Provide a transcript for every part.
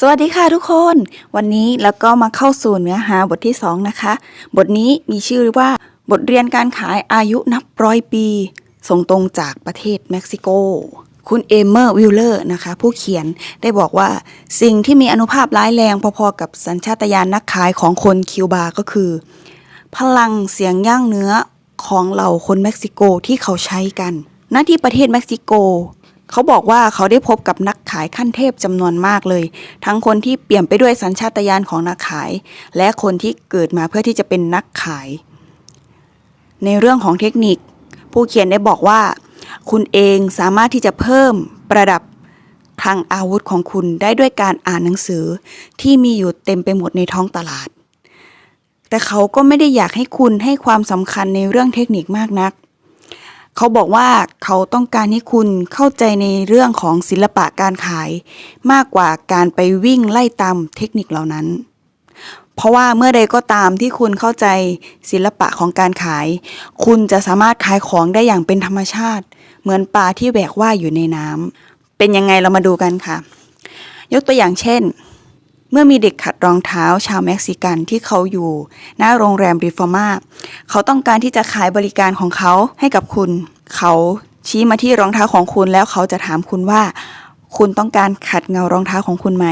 สวัสดีค่ะทุกคน วันนี้แล้วก็มาเข้าสู่เนื้อหาบทที่ 2 นะคะ บทนี้มีชื่อว่า บทเรียนการขายอายุนับร้อยปี ส่งตรงจากประเทศเม็กซิโก คุณเอเมอร์วิลเลอร์นะคะ ผู้เขียนได้บอกว่าสิ่งที่มีอนุภาพร้ายแรงพอๆกับสัญชาตญาณนักขายของคนคิวบาก็คือ พลังเสียงย่างเนื้อของเหล่าคนเม็กซิโกที่เขาใช้กันณที่ประเทศเม็กซิโก เขาบอกว่าเขาได้พบกับนักขายขั้นเทพจำนวนมากเลย ทั้งคนที่เปลี่ยมไปด้วยสัญชาตญาณของนักขาย และคนที่เกิดมาเพื่อที่จะเป็นนักขาย ในเรื่องของเทคนิค ผู้เขียนได้บอกว่า คุณเองสามารถที่จะเพิ่มประดับคลังอาวุธของคุณได้ด้วยการอ่านหนังสือที่มีอยู่เต็มไปหมดในท้องตลาด แต่เขาก็ไม่ได้อยากให้คุณให้ความสำคัญในเรื่องเทคนิคมากนัก เขาบอกว่าเขาต้องการให้คุณเข้าใจในเรื่องของศิลปะการขาย มากกว่าการไปวิ่งไล่ตามเทคนิคเหล่านั้น เพราะว่าเมื่อใดก็ตามที่คุณเข้าใจศิลปะของการขาย คุณจะสามารถขายของได้อย่างเป็นธรรมชาติ เหมือนปลาที่แหวกว่ายอยู่ในน้ำเป็นยังไงเรามาดูกันค่ะ ยกตัวอย่างเช่น เมื่อมีเด็กขัดรองเท้าชาวเม็กซิกันที่เขาอยู่ หน้าโรงแรมริฟอร์มาเขาต้องการที่จะขายบริการของเขาให้กับคุณ เขาชี้มาที่รองเท้าของคุณแล้วเขาจะถามคุณว่า คุณต้องการขัดเงารองเท้าของคุณไหม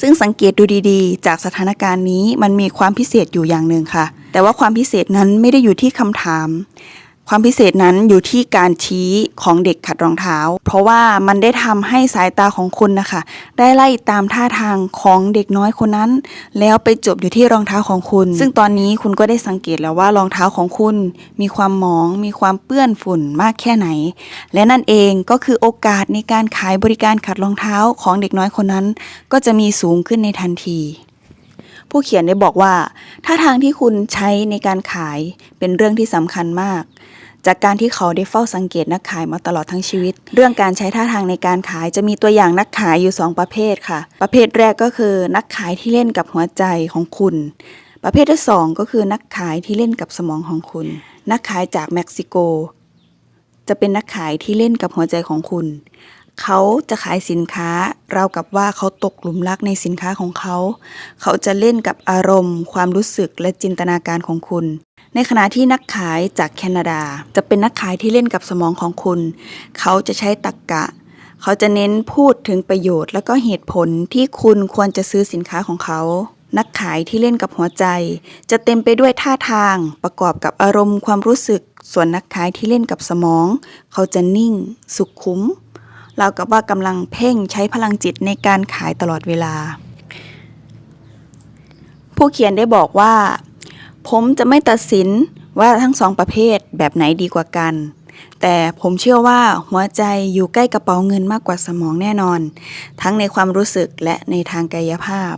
ซึ่งสังเกตดูดีๆ จากสถานการณ์นี้มันมีความพิเศษอยู่อย่างหนึ่งค่ะ แต่ว่าความพิเศษนั้นไม่ได้อยู่ที่คำถาม ความพิเศษนั้นอยู่ที่การชี้ของเด็กขัดรองเท้า เพราะว่ามันได้ทำให้สายตาของคุณนะคะ ได้ไล่ตามท่าทางของเด็กน้อยคนนั้น แล้วไปจบอยู่ที่รองเท้าของคุณ ซึ่งตอนนี้คุณก็ได้สังเกตแล้วว่ารองเท้าของคุณ มีความหมอง มีความเปื้อนฝุ่นมากแค่ไหน และนั่นเองก็คือโอกาสในการขายบริการขัดรองเท้าของเด็กน้อยคนนั้น ก็จะมีสูงขึ้นในทันที ผู้เขียนได้บอกว่าท่าทางที่คุณใช้ในการขายเป็นเรื่องที่สำคัญมาก จากการที่เขาได้เฝ้าสังเกตนักขายมาตลอดทั้งชีวิต เรื่องการใช้ท่าทางในการขายจะมีตัวอย่างนักขายอยู่ 2 ประเภทค่ะ ประเภทแรกก็คือนักขายที่เล่นกับหัวใจของคุณ ประเภทที่สองก็คือนักขายที่เล่นกับสมองของคุณ นักขายจากเม็กซิโก จะเป็นนักขายที่เล่นกับหัวใจของคุณ เขาจะขายสินค้าราวกับว่าเขาตกหลุมรักในสินค้าของเขา เขาจะเล่นกับอารมณ์ ความรู้สึกและจินตนาการของคุณ ในขณะที่นักขายจากแคนาดา จะเป็นนักขายที่เล่นกับสมองของคุณ เขาจะใช้ตรกกะ เขาจะเน้นพูดถึงประโยชน์ และก็เหตุผลที่คุณควรจะซื้อสินค้าของเขานักขายที่เล่นกับหัวใจ จะเต็มไปด้วยท่าทางประกอบกับอารมณ์ความรู้สึก ส่วนนักขายที่เล่นกับสมอง เขาจะนิ่ง สุขุม เรากับว่ากำลังเพ่งใช้พลังจิตในการขายตลอดเวลา ผู้เขียนได้บอกว่า ผมจะไม่ตัดสินว่าทั้งสองประเภทแบบไหนดีกว่ากัน แต่ผมเชื่อว่าหัวใจอยู่ใกล้กระเป๋าเงินมากกว่าสมองแน่นอน ทั้งในความรู้สึกและในทางกายภาพ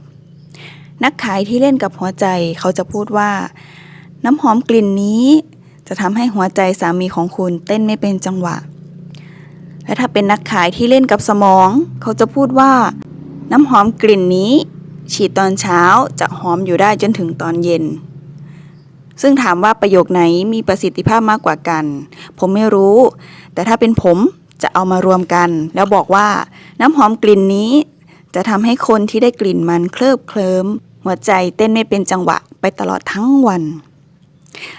นักขายที่เล่นกับหัวใจเขาจะพูดว่า น้ำหอมกลิ่นนี้จะทำให้หัวใจสามีของคุณเต้นไม่เป็นจังหวะ และถ้าเป็นนักขายที่เล่นกับสมอง เขาจะพูดว่า น้ำหอมกลิ่นนี้ ฉีดตอนเช้าจะหอมอยู่ได้จนถึงตอนเย็น ซึ่งถามว่าประโยคไหนมีประสิทธิภาพมากกว่ากัน ผมไม่รู้ แต่ถ้าเป็นผมจะเอามารวมกัน แล้วบอกว่า น้ำหอมกลิ่นนี้ จะทำให้คนที่ได้กลิ่นมันเคลิบเคลิ้มหัวใจเต้นไม่เป็นจังหวะไปตลอดทั้งวัน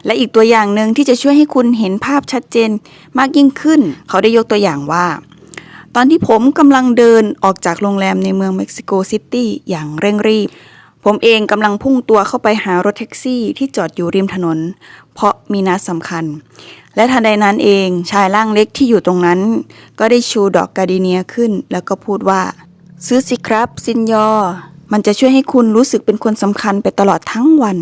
และอีกตัวอย่างหนึ่งที่จะช่วยให้คุณเห็นภาพชัดเจนมากยิ่งขึ้น เขาได้ยกตัวอย่างว่า ตอนที่ผมกำลังเดินออกจากโรงแรมในเมืองเม็กซิโกซิตี้อย่างเร่งรีบ ผมเองกำลังพุ่งตัวเข้าไปหารถแท็กซี่ที่จอดอยู่ริมถนน เพราะมีนัดสำคัญ และทันใดนั้นเองชายร่างเล็กที่อยู่ตรงนั้น ก็ได้ชูดอกกาดิเนียขึ้น แล้วก็พูดว่า ซื้อสิครับซินยอ มันจะช่วยให้คุณรู้สึกเป็นคนสำคัญไปตลอดทั้งวัน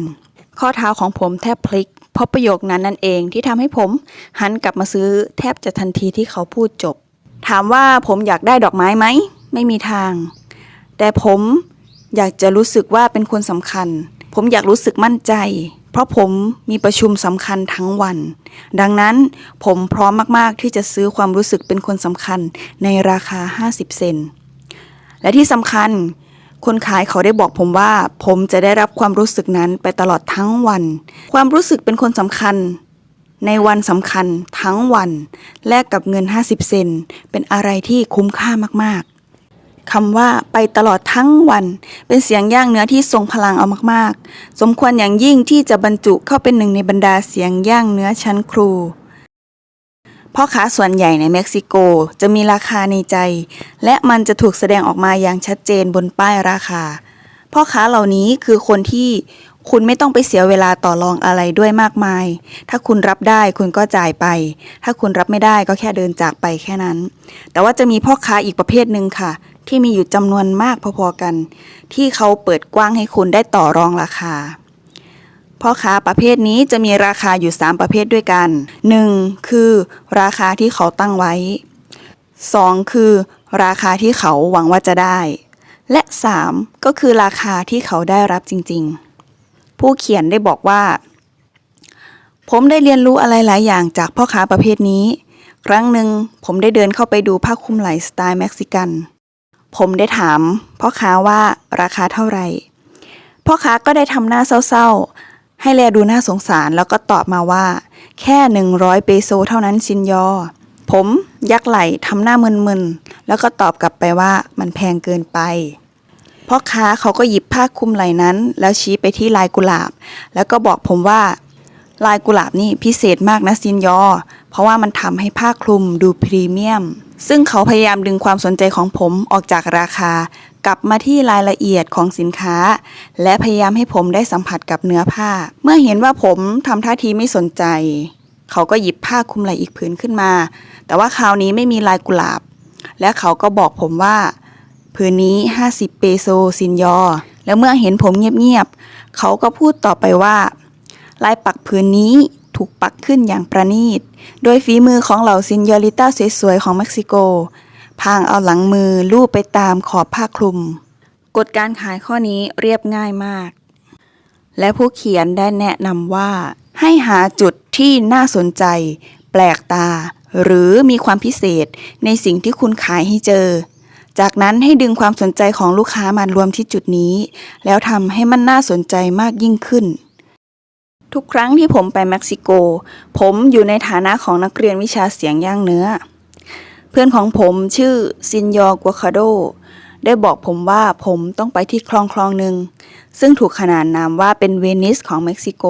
ข้อเท้าของผมแทบพลิก เพราะประโยคนั้นนั่นเองที่ทำให้ผมหันกลับมาซื้อแทบจะทันทีที่เขาพูดจบ ถามว่าผมอยากได้ดอกไม้ไหม ไม่มีทาง แต่ผมอยากจะรู้สึกว่าเป็นคนสำคัญ ผมอยากรู้สึกมั่นใจ เพราะผมมีประชุมสำคัญทั้งวัน ดังนั้นผมพร้อมมาก ๆ ที่จะซื้อความรู้สึกเป็นคนสำคัญในราคา 50 เซนและที่สำคัญ คนขายเขาได้บอกผมว่า ผมจะได้รับความรู้สึกนั้นไปตลอดทั้งวัน ความรู้สึกเป็นคนสำคัญ ในวันสำคัญทั้งวัน แลกกับเงิน 50 เซนเป็นอะไรที่คุ้มค่ามากๆคำว่าไปตลอดทั้งวัน เป็นเสียงย่างเนื้อที่ทรงพลังเอามาก ๆ สมควรอย่างยิ่งที่จะบรรจุเข้าเป็นหนึ่งในบรรดาเสียงย่างเนื้อชั้นครู พ่อค้าส่วนใหญ่ในเม็กซิโกจะมีราคาในใจ และมันจะถูกแสดงออกมาอย่างชัดเจนบนป้ายราคา พ่อค้าเหล่านี้คือคนที่คุณไม่ต้องไปเสียเวลาต่อรองอะไรด้วยมากมาย ถ้าคุณรับได้คุณก็จ่ายไป ถ้าคุณรับไม่ได้ก็แค่เดินจากไปแค่นั้น แต่ว่าจะมีพ่อค้าอีกประเภทหนึ่งค่ะ ที่มีอยู่จำนวนมากพอๆกัน ที่เขาเปิดกว้างให้คุณได้ต่อรองราคา พ่อค้าประเภทนี้จะมีราคาอยู่ 3 ประเภทด้วยกัน 1. คือ ราคาที่เขาตั้งไว้ 2. คือ ราคาที่เขาหวังว่าจะได้ และ 3. ก็คือราคาที่เขาได้รับจริงๆ ผู้เขียนได้บอกว่า ผมได้เรียนรู้อะไรหลายอย่างจากพ่อค้าประเภทนี้ ครั้งหนึ่งผมได้เดินเข้าไปดูผ้าคลุมไหล่สไตล์เม็กซิกัน ผมได้ถามพ่อค้าว่าราคาเท่าไหร่พ่อค้าก็ได้ทำหน้าเศร้าๆ ให้แลดูน่าสงสารแล้วก็ตอบมาว่า แค่ 100 เปโซเท่านั้นซินยอ ผมยักไหล่ทำหน้ามึนๆ แล้วก็ตอบกลับไปว่ามันแพงเกินไปพ่อค้าเขาก็หยิบผ้าคลุมไหล่นั้น แล้วชี้ไปที่ลายกุหลาบ แล้วก็บอกผมว่า ลายกุหลาบนี่พิเศษมากนะซินยอ เพราะว่ามันทำให้ผ้าคลุมดูพรีเมียม ซึ่งเขาพยายามดึงความสนใจของผมออกจากราคา กลับมาที่รายละเอียดของสินค้า และพยายามให้ผมได้สัมผัสกับเนื้อผ้า เมื่อเห็นว่าผมทำท่าทีไม่สนใจ เขาก็หยิบผ้าคลุมไหล่อีกผืนขึ้นมา แต่ว่าคราวนี้ไม่มีลายกุหลาบ และเขาก็บอกผมว่าผืนนี้ 50 เปโซซินยอ แล้วเมื่อเห็นผมเงียบๆ เขาก็พูดต่อไปว่า ลายปักผืนนี้ถูกปักขึ้นอย่างประณีต โดยฝีมือของเหล่าซินยอริต้าสวยๆ ของเม็กซิโก พางเอาหลังมือลูบไปตามขอบผ้าคลุม กฎการขายข้อนี้เรียบง่ายมาก และผู้เขียนได้แนะนำว่า ให้หาจุดที่น่าสนใจ แปลกตา หรือมีความพิเศษในสิ่งที่คุณขายให้เจอ จากนั้นให้ดึงความสนใจของลูกค้ามารวมที่จุดนี้ แล้วทำให้มันน่าสนใจมากยิ่งขึ้นทุกครั้งที่ผมไปเม็กซิโก ผมอยู่ในฐานะของนักเรียนวิชาเสียงย่างเนื้อ เพื่อนของผมชื่อซินยอกัวคาโด ได้บอกผมว่าผมต้องไปที่คลองคลองหนึ่ง ซึ่งถูกขนานนามว่าเป็นเวนิสของเม็กซิโก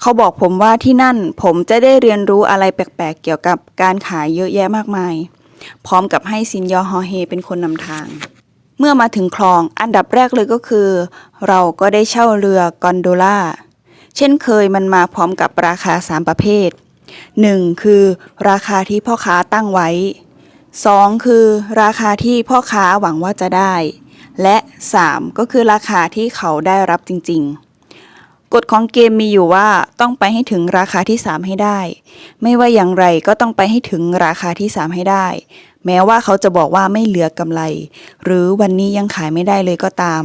เขาบอกผมว่าที่นั่นผมจะได้เรียนรู้อะไรแปลกๆ เกี่ยวกับการขายเยอะแยะมากมาย พร้อมกับให้ซินยอฮอเฮเป็นคนนำทาง เมื่อมาถึงคลองอันดับแรกเลยก็คือ เราก็ได้เช่าเรือกอนโดล่าเช่นเคยมันมาพร้อมกับราคา 3 ประเภท 1. คือราคาที่พ่อค้าตั้งไว้ 2. คือราคาที่พ่อค้าหวังว่าจะได้ และ 3. ก็คือราคาที่เขาได้รับจริง ๆ กฎของเกมมีอยู่ว่าต้องไปให้ถึงราคาที่ 3 ให้ได้ ไม่ว่าอย่างไรก็ต้องไปให้ถึงราคาที่ 3 ให้ได้ แม้ว่าเขาจะบอกว่าไม่เหลือกำไร หรือวันนี้ยังขายไม่ได้เลยก็ตาม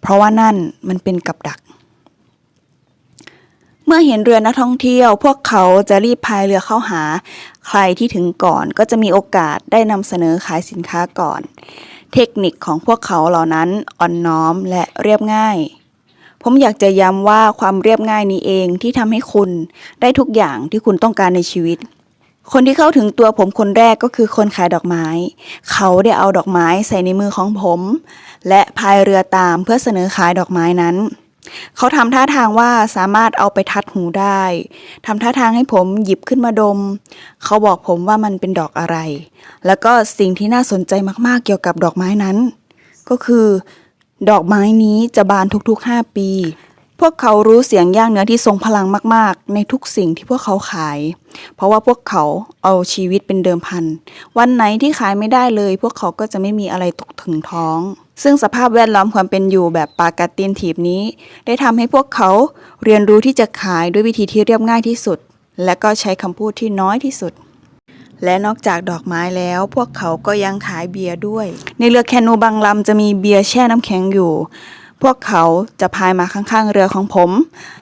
เพราะว่านั่นมันเป็นกับดัก เมื่อเห็นเรือนักท่องเที่ยว พวกเขาจะรีบพายเรือเข้าหา ใครที่ถึงก่อนก็จะมีโอกาสได้นำเสนอขายสินค้าก่อน เทคนิคของพวกเขาเหล่านั้นอ่อนน้อมและเรียบง่าย ผมอยากจะย้ำว่าความเรียบง่ายนี้เองที่ทำให้คุณได้ทุกอย่างที่คุณต้องการในชีวิตคนที่เข้าถึงตัวผมคนแรกก็คือคนขายดอกไม้ เขาได้เอาดอกไม้ใส่ในมือของผม และพายเรือตามเพื่อเสนอขายดอกไม้นั้น เขาทำท่าทางว่าสามารถเอาไปทัดหูได้ทำท่าทางให้ผมหยิบขึ้นมาดม เขาบอกผมว่ามันเป็นดอกอะไร แล้วก็สิ่งที่น่าสนใจมากๆเกี่ยวกับดอกไม้นั้น ก็คือ ดอกไม้นี้จะบานทุกๆ 5 ปี พวกเขารู้เสียงย่างเนื้อที่ทรงพลังมากๆ ในทุกสิ่งที่พวกเขาขาย เพราะว่าพวกเขาเอาชีวิตเป็นเดิมพัน วันไหนที่ขายไม่ได้เลย พวกเขาก็จะไม่มีอะไรตกถึงท้อง ซึ่งสภาพแวดล้อมความเป็นอยู่แบบปากัดตีนถีบนี้ ได้ทำให้พวกเขาเรียนรู้ที่จะขายด้วยวิธีที่เรียบง่ายที่สุด และก็ใช้คำพูดที่น้อยที่สุด และนอกจากดอกไม้แล้ว พวกเขาก็ยังขายเบียร์ด้วย ในเรือแคนูบางลำจะมีเบียร์แช่น้ำแข็งอยู่ พวกเขาจะพายมาข้างๆเรือของผม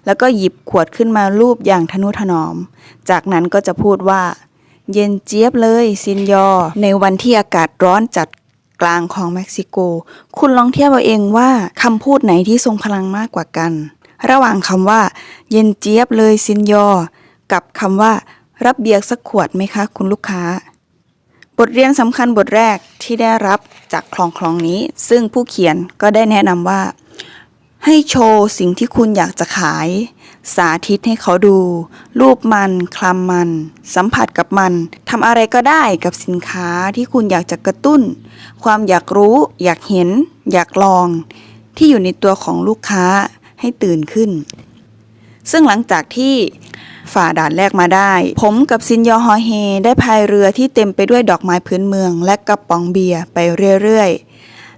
แล้วก็หยิบขวดขึ้นมาลูบอย่างทนุถนอม จากนั้นก็จะพูดว่า เย็นเจี๊ยบเลยซินยอ ในวันที่อากาศร้อนจัด กลางของเม็กซิโก คุณลองเทียบเอาเองว่าคำพูดไหนที่ทรงพลังมากกว่ากัน ระหว่างคำว่า เย็นเจี๊ยบเลยซินยอ กับคำว่า รับเบียร์สักขวดไหมคะ คุณลูกค้า บทเรียนสำคัญบทแรกที่ได้รับจากคลองคลองนี้ ซึ่งผู้เขียนก็ได้แนะนำว่า ให้โชว์สิ่งที่คุณอยากจะขาย สาธิตให้เขาดู รูปมัน คลำมัน สัมผัสกับมันทำอะไรก็ได้กับสินค้าที่คุณอยากจะกระตุ้น ความอยากรู้ อยากเห็น อยากลอง ที่อยู่ในตัวของลูกค้าให้ตื่นขึ้น ซึ่งหลังจากที่ฝ่าด่านแรกมาได้ ผมกับซินยอฮอเฮได้พายเรือที่เต็มไปด้วยดอกไม้พื้นเมือง และกระป๋องเบียร์ไปเรื่อยๆ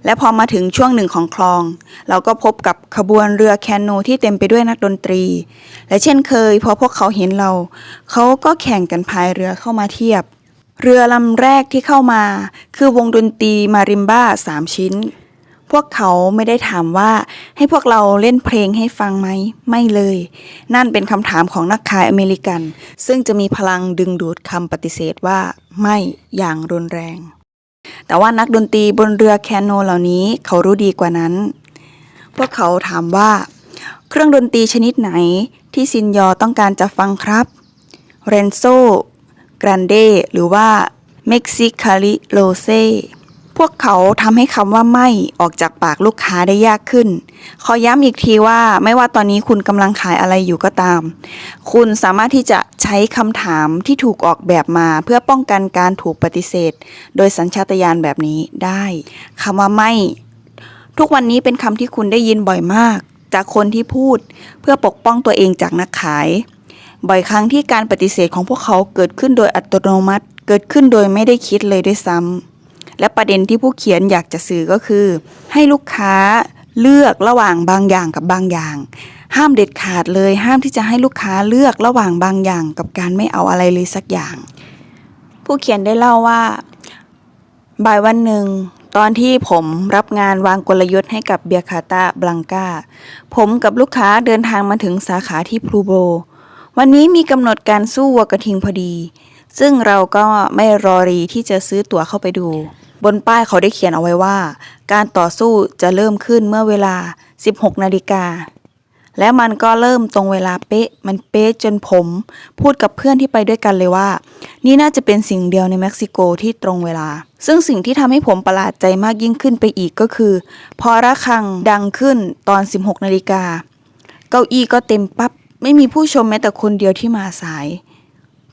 และพอมาถึงช่วงหนึ่งของคลอง เราก็พบกับขบวนเรือแคนูที่เต็มไปด้วยนักดนตรี และเช่นเคย พอพวกเขาเห็นเรา เขาก็แข่งกันพายเรือเข้ามาเทียบ เรือลำแรกที่เข้ามา คือวงดนตรีมาริมบ้าสามชิ้น พวกเขาไม่ได้ถามว่าให้พวกเราเล่นเพลงให้ฟังไหม ไม่เลย นั่นเป็นคำถามของนักขายอเมริกัน ซึ่งจะมีพลังดึงดูดคำปฏิเสธว่า ไม่อย่างรุนแรง แต่ว่านักดนตรีบนเรือแคนโนเหล่านี้เขารู้ดีกว่านั้น พวกเขาถามว่า เครื่องดนตรีชนิดไหนที่ซินยอต้องการจะฟังครับ เรนโซ กรันเด หรือว่าเม็กซิคาริโลเซ พวกเขาทำให้คำว่าไม่ออกจากปากลูกค้าได้ยากขึ้น ขอย้ำอีกทีว่าไม่ว่าตอนนี้คุณกำลังขายอะไรอยู่ก็ตาม คุณสามารถที่จะใช้คำถามที่ถูกออกแบบมา เพื่อป้องกันการถูกปฏิเสธ โดยสัญชาตญาณแบบนี้ได้คำว่าไม่ ทุกวันนี้เป็นคำที่คุณได้ยินบ่อยมาก จากคนที่พูดเพื่อปกป้องตัวเองจากนักขาย บ่อยครั้งที่การปฏิเสธของพวกเขาเกิดขึ้นโดยอัตโนมัติ เกิดขึ้นโดยไม่ได้คิดเลยด้วยซ้ำ และประเด็นที่ผู้เขียนอยากจะสื่อก็คือ ให้ลูกค้าเลือกระหว่างบางอย่างกับบางอย่าง ห้ามเด็ดขาดเลย ห้ามที่จะให้ลูกค้าเลือกระหว่างบางอย่าง กับการไม่เอาอะไรเลยสักอย่าง ผู้เขียนได้เล่าว่า บ่ายวันหนึ่งตอนที่ผมรับงานวางกลยุทธ์ให้กับเบียคาตาบลังกาผมกับลูกค้าเดินทางมาถึงสาขาที่พลูโบ วันนี้มีกำหนดการสู้วัวกระทิงพอดี ซึ่งเราก็ไม่รอรีที่จะซื้อตั๋วเข้าไปดู บนป้ายเขาได้เขียนเอาไว้ว่า การต่อสู้จะเริ่มขึ้นเมื่อเวลา 16 นาฬิกา และมันก็เริ่มตรงเวลาเป๊ะ มันเป๊ะจนผม พูดกับเพื่อนที่ไปด้วยกันเลยว่า นี่น่าจะเป็นสิ่งเดียวในเม็กซิโกที่ตรงเวลา ซึ่งสิ่งที่ทำให้ผมประหลาดใจมากยิ่งขึ้นไปอีกก็คือ พอระฆังดังขึ้นตอน 16 นาฬิกา เก้าอี้ก็เต็มปับ๊บ ไม่มีผู้ชมแม้แต่คนเดียวที่มาสาย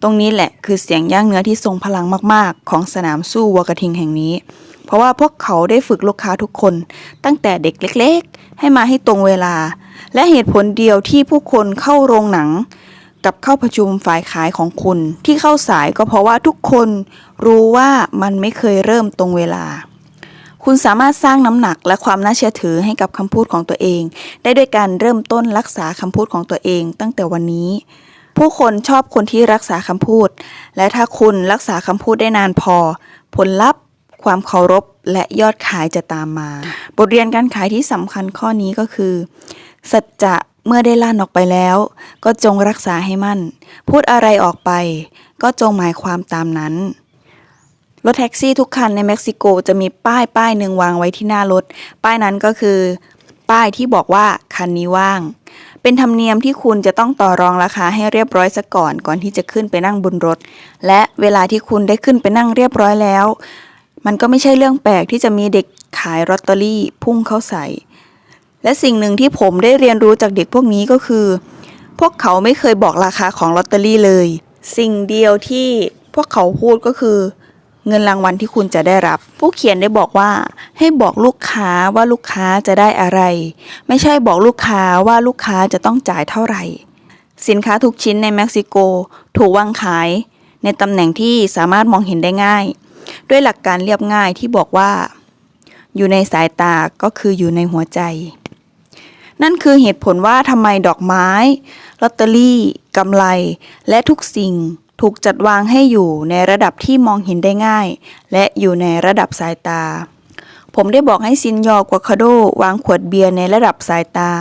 ตรงนี้แหละคือเสียงย่างเนื้อที่ทรงพลังมากๆ ของสนามสู้วัวกระทิงแห่งนี้ เพราะว่าพวกเขาได้ฝึกลูกค้าทุกคน ตั้งแต่เด็กเล็กๆ ให้มาให้ตรงเวลา และเหตุผลเดียวที่ผู้คนเข้าโรงหนัง กับเข้าประชุมฝ่ายขายของคุณ ที่เข้าสายก็เพราะว่าทุกคนรู้ว่ามันไม่เคยเริ่มตรงเวลาคุณสามารถสร้างน้ำหนักและความน่าเชื่อถือให้กับคำพูดของตัวเอง ได้ด้วยการเริ่มต้นรักษาคำพูดของตัวเองตั้งแต่วันนี้ ผู้คนชอบคนที่รักษาคำพูด และถ้าคุณรักษาคำพูดได้นานพอ ผลลัพธ์ ความเคารพและยอดขายจะตามมา บทเรียนการขายที่สำคัญข้อนี้ก็คือ สัจจะเมื่อได้ลั่นออกไปแล้ว ก็จงรักษาให้มั่น พูดอะไรออกไป ก็จงหมายความตามนั้นรถแท็กซี่ทุกคันในเม็กซิโกจะมีป้ายป้ายหนึ่งวางไว้ที่หน้ารถ ป้ายนั้นก็คือ ป้ายที่บอกว่าคันนี้ว่าง เป็นธรรมเนียมที่คุณจะต้องต่อรองราคาให้เรียบร้อยซะก่อนก่อนที่จะขึ้นไปนั่งบนรถ และเวลาที่คุณได้ขึ้นไปนั่งเรียบร้อยแล้ว มันก็ไม่ใช่เรื่องแปลกที่จะมีเด็กขายลอตเตอรี่พุ่งเข้าใส่ และสิ่งหนึ่งที่ผมได้เรียนรู้จากเด็กพวกนี้ก็คือ พวกเขาไม่เคยบอกราคาของลอตเตอรี่เลย สิ่งเดียวที่พวกเขาพูดก็คือ เงินรางวัลที่คุณจะได้รับ ผู้เขียนได้บอกว่า ให้บอกลูกค้าว่าลูกค้าจะได้อะไร ไม่ใช่บอกลูกค้าว่าลูกค้าจะต้องจ่ายเท่าไหร่ สินค้าทุกชิ้นในเม็กซิโก ถูกวางขาย ในตำแหน่งที่สามารถมองเห็นได้ง่าย ด้วยหลักการเรียบง่ายที่บอกว่า อยู่ในสายตาก็คืออยู่ในหัวใจ นั่นคือเหตุผลว่าทำไมดอกไม้ลอตเตอรี่กำไร และทุกสิ่ง ถูกจัดวางให้อยู่ในระดับที่มองเห็นได้ง่าย และอยู่ในระดับสายตา ผมได้บอกให้ซินยอกวาคาโดวางขวดเบียร์ในระดับสายตา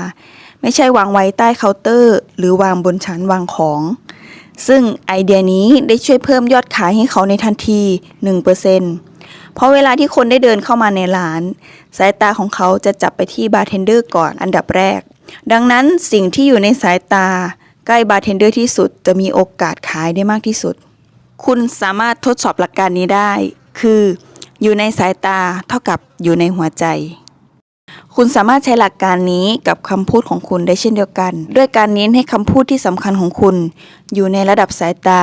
ไม่ใช่วางไว้ใต้เคาน์เตอร์ หรือวางบนชั้นวางของ ซึ่งไอเดียนี้ได้ช่วยเพิ่มยอดขายให้เขาในทันที 1%เพราะเวลาที่คนได้เดินเข้ามาในร้าน สายตาของเขาจะจับไปที่บาร์เทนเดอร์ก่อนอันดับแรก ดังนั้นสิ่งที่อยู่ในสายตา ใกล้บาร์เทนเดอร์ที่สุดจะมีโอกาสขายได้มากที่สุด คุณสามารถทดสอบหลักการนี้ได้ คือ อยู่ในสายตาเท่ากับอยู่ในหัวใจ คุณสามารถใช้หลักการนี้กับคำพูดของคุณได้เช่นเดียวกัน ด้วยการเน้นให้คำพูดที่สำคัญของคุณ อยู่ในระดับสายตา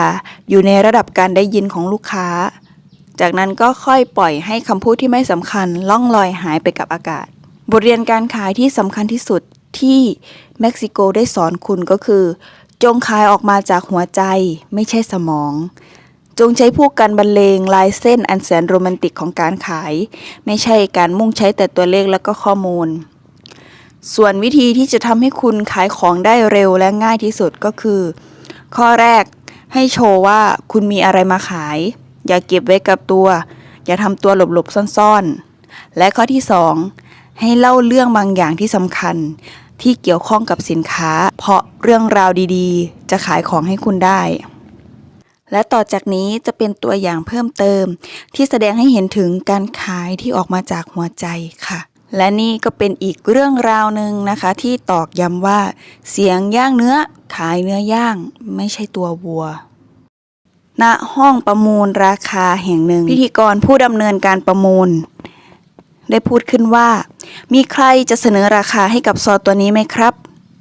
อยู่ในระดับการได้ยินของลูกค้า จากนั้นก็ค่อยปล่อยให้คำพูดที่ไม่สำคัญล่องลอยหายไปกับอากาศ บทเรียนการขายที่สำคัญที่สุด ที่เม็กซิโกได้สอนคุณก็คือ จงขายออกมาจากหัวใจไม่ใช่สมอง จงใช้พวกการบรรเลงลายเส้นอันแสนโรแมนติกของการขาย ไม่ใช่การมุ่งใช้แต่ตัวเลขแล้วก็ข้อมูล ส่วนวิธีที่จะทำให้คุณขายของได้เร็วและง่ายที่สุดก็คือ ข้อแรกให้โชว์ว่าคุณมีอะไรมาขาย อย่าเก็บไว้กับตัว อย่าทำตัวหลบๆซ่อนๆ และข้อที่สอง ให้เล่าเรื่องบางอย่างที่สำคัญ ที่เกี่ยวข้องกับสินค้า เพราะเรื่องราวดีๆ จะขายของให้คุณได้ และต่อจากนี้จะเป็นตัวอย่างเพิ่มเติม ที่แสดงให้เห็นถึงการขายที่ออกมาจากหัวใจค่ะ และนี่ก็เป็นอีกเรื่องราวหนึ่งนะคะ ที่ตอกย้ำว่า เสียงย่างเนื้อขายเนื้อย่างไม่ใช่ตัววัวณห้องประมูลราคาแห่งหนึ่ง พิธีกรผู้ดำเนินการประมูล ได้พูดขึ้นว่า มีใครจะเสนอราคาให้กับซอตัวนี้ไหมครับ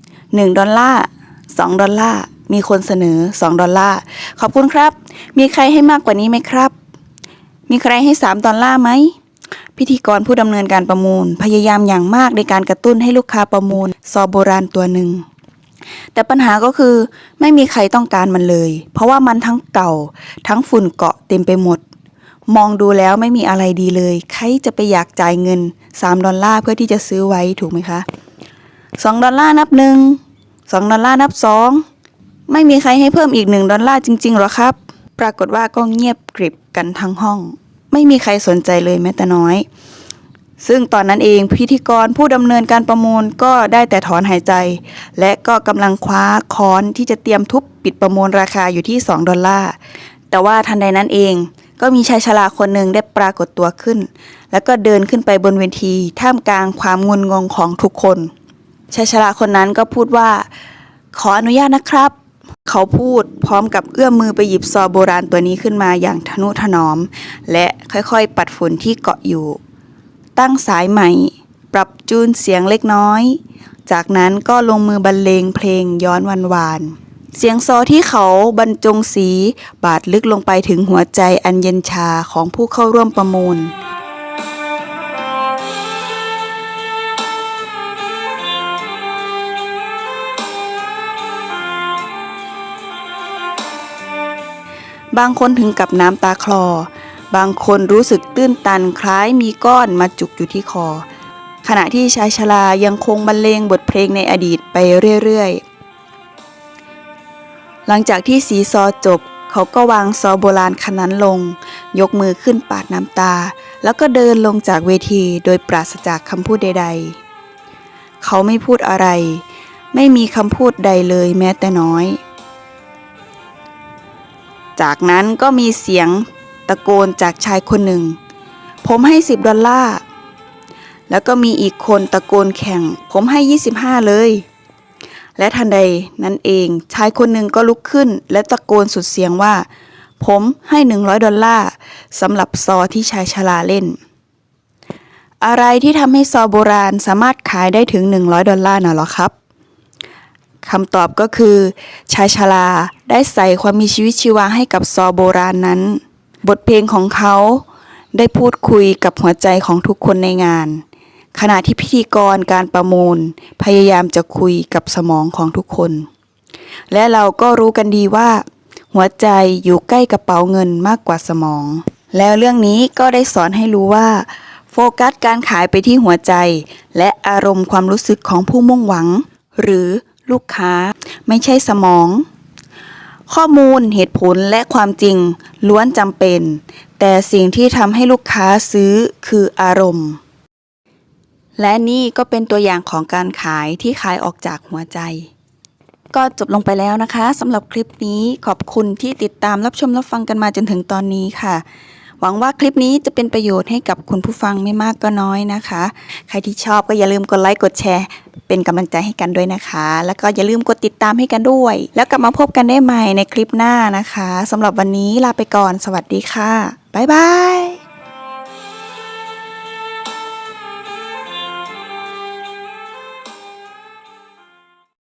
1 ดอลลาร์2ดอลลาร์มีคนเสนอ 2 ดอลลาร์ขอบคุณครับ มีใครให้มากกว่านี้ไหมครับ มีใครให้ 3 ดอลลาร์ไหมพิธีกรผู้ดำเนินการประมูล พยายามอย่างมากในการกระตุ้นให้ลูกค้าประมูล ซอโบราณตัวหนึ่ง แต่ปัญหาก็คือไม่มีใครต้องการมันเลย เพราะว่ามันทั้งเก่า ทั้งฝุ่นเกาะเต็มไปหมด มองดูแล้วไม่มีอะไรดีเลย ใครจะไปอยากจ่ายเงิน 3 ดอลลาร์เพื่อที่จะซื้อไว้ถูกไหมคะ 2 ดอลลาร์นับหนึ่ง2ดอลลาร์นับสองไม่มีใครให้เพิ่มอีก1ดอลลาร์จริงๆหรอครับ ปรากฏว่าก็เงียบกริบกันทั้งห้อง ไม่มีใครสนใจเลยแม้แต่น้อย ซึ่งตอนนั้นเองพิธีกรผู้ดำเนินการประมูลก็ได้แต่ถอนหายใจ และก็กำลังคว้าค้อนที่จะเตรียมทุบปิดประมูลราคาอยู่ที่ 2 ดอลลาร์แต่ว่าทันใดนั้นเอง ก็มีชายชราคนหนึ่งได้ปรากฏตัวขึ้น แล้วก็เดินขึ้นไปบนเวทีท่ามกลางความงุนงงของทุกคน ชายชราคนนั้นก็พูดว่า ขออนุญาตนะครับ เขาพูดพร้อมกับเอื้อมมือไปหยิบซอโบราณตัวนี้ขึ้นมาอย่างทนุถนอม และค่อยๆ ปัดฝุ่นที่เกาะอยู่ ตั้งสายใหม่ ปรับจูนเสียงเล็กน้อย จากนั้นก็ลงมือบรรเลงเพลงย้อนวันวานๆ เสียงซอที่เขาบรรจงสี บาดลึกลงไปถึงหัวใจอันเย็นชาของผู้เข้าร่วมประมูล บางคนถึงกับน้ำตาคลอ บางคนรู้สึกตื้นตันคล้ายมีก้อนมาจุกอยู่ที่คอ ขณะที่ชายชรายังคงบรรเลงบทเพลงในอดีตไปเรื่อยๆ หลังจากที่สีซอจบ เขาก็วางซอโบราณคันนั้นลง ยกมือขึ้นปาดน้ำตา แล้วก็เดินลงจากเวทีโดยปราศจากคำพูดใด ๆ เขาไม่พูดอะไร ไม่มีคำพูดใดเลยแม้แต่น้อย จากนั้นก็มีเสียงตะโกนจากชายคนหนึ่ง ผมให้ 10 ดอลลาร์ แล้วก็มีอีกคนตะโกนแข่ง ผมให้ 25 เลย และทันใดนั้นเอง ชายคนหนึ่งก็ลุกขึ้น และตะโกนสุดเสียงว่า ผมให้100ดอลลาร์สำหรับซอที่ชายชราเล่น อะไรที่ทำให้ซอโบราณสามารถขายได้ถึง 100 ดอลลาร์น่ะหรอครับคำตอบก็คือ ชายชราได้ใส่ความมีชีวิตชีวาให้กับซอโบราณนั้น บทเพลงของเขาได้พูดคุยกับหัวใจของทุกคนในงาน ขณะที่พิธีกรการประมูล พยายามจะคุยกับสมองของทุกคน และเราก็รู้กันดีว่า หัวใจอยู่ใกล้กระเป๋าเงินมากกว่าสมอง แล้วเรื่องนี้ก็ได้สอนให้รู้ว่า โฟกัสการขายไปที่หัวใจ และอารมณ์ความรู้สึกของผู้มุ่งหวัง หรือลูกค้าไม่ใช่สมอง ข้อมูลเหตุผลและความจริงล้วนจำเป็น แต่สิ่งที่ทำให้ลูกค้าซื้อคืออารมณ์ และนี่ก็เป็นตัวอย่างของการขายที่ขายออกจากหัวใจ ก็จบลงไปแล้วนะคะสำหรับคลิปนี้ขอบคุณที่ติดตามรับชมรับฟังกันมาจนถึงตอนนี้ค่ะ หวังว่าคลิปนี้จะเป็นประโยชน์ให้กับคุณผู้ฟังไม่มากก็น้อยนะคะ ใครที่ชอบก็อย่าลืมกดไลค์กดแชร์ เป็นกำลังใจให้กันด้วยนะคะ แล้วก็อย่าลืมกดติดตามให้กันด้วย แล้วกลับมาพบกันได้ใหม่ในคลิปหน้านะคะสำหรับวันนี้ลาไปก่อน สวัสดีค่ะบ๊ายบาย